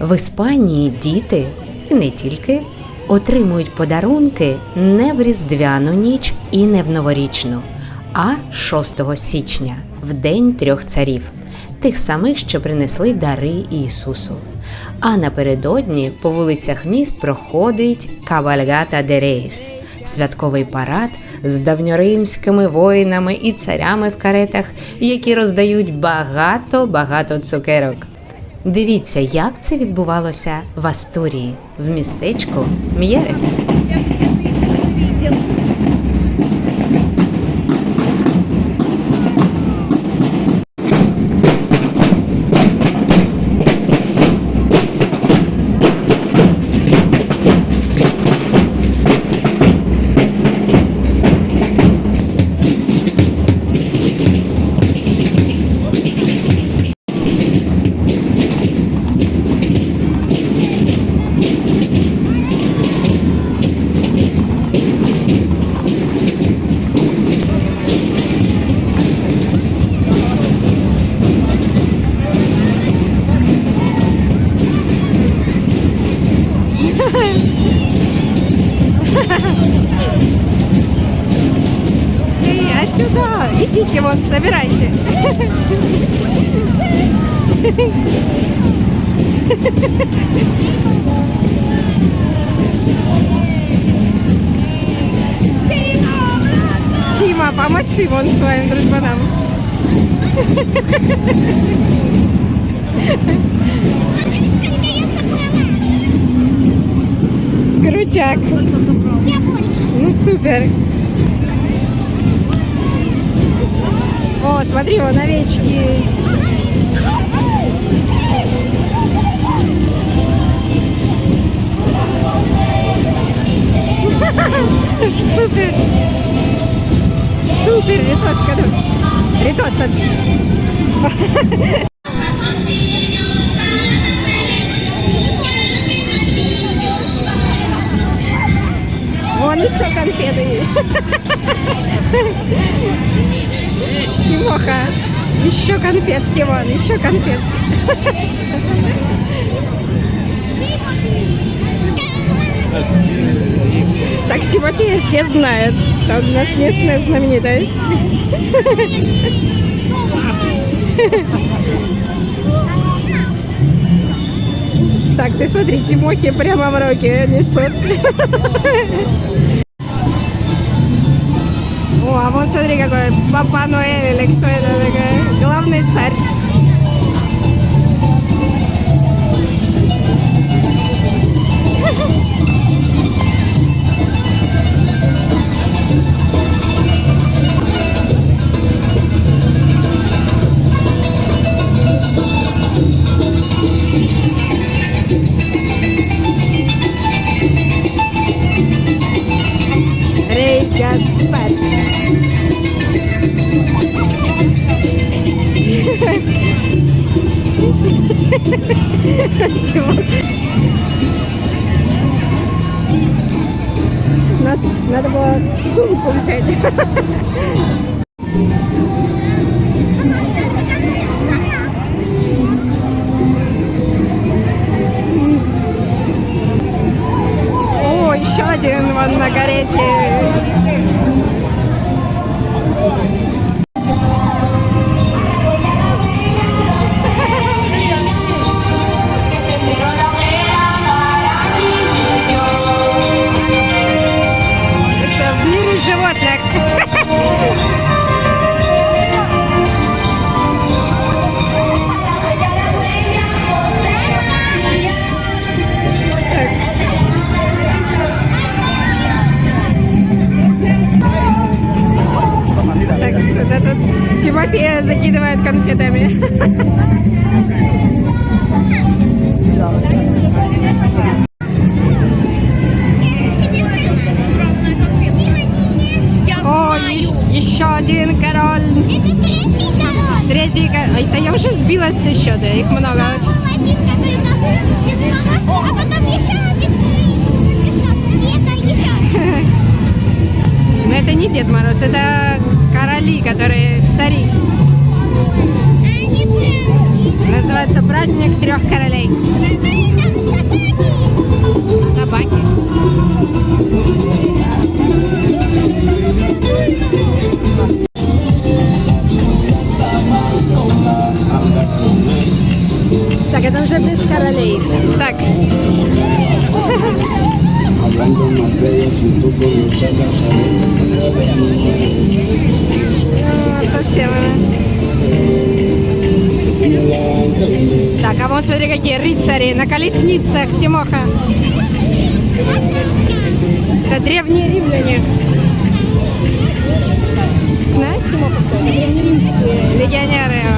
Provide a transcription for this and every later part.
В Іспанії діти, і не тільки, отримують подарунки не в Різдвяну ніч і не в новорічну, а 6 січня, в День трьох царів, тих самих, що принесли дари Ісусу. А напередодні по вулицях міст проходить Кавальгата де Рейс – святковий парад з давньоримськими воїнами і царями в каретах, які роздають багато-багато цукерок. Дивіться, як це відбувалося в Астурії, в містечку М'єрес. Помаши вон своим дружбанам. Крутяк. Ну супер. О, смотри, вон овечки. Супер. Супер, Ритоска. Ритоса. Вон еще конфеты. Тимоха, еще конфетки вон, еще конфетки. Так Тимофея все знают, что у нас местная знаменитость. Так, ты смотри, Тимохи прямо в руки несут. О, а вот смотри какой Папа Ноэль или кто это такой? Главный царь. Один вон на нас еще, да, их много. Там один, который не а потом еще один, и это еще один. Но это не Дед Мороз, это короли, которые цари. Называется праздник трех королей. Собаки. Собаки. Это уже без королей. Так, э. Так, а вон смотри, какие рыцари на колесницах, Тимоха. Это древние римляне. Знаешь, Тимоха? Древнеримские легионеры.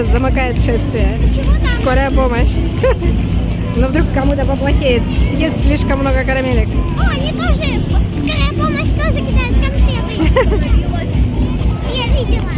Уже замыкает шествие. Скорая помощь. Но вдруг кому-то поплохеет, съест слишком много карамелек. О, они тоже, скорая помощь тоже кидают конфеты. Я видела.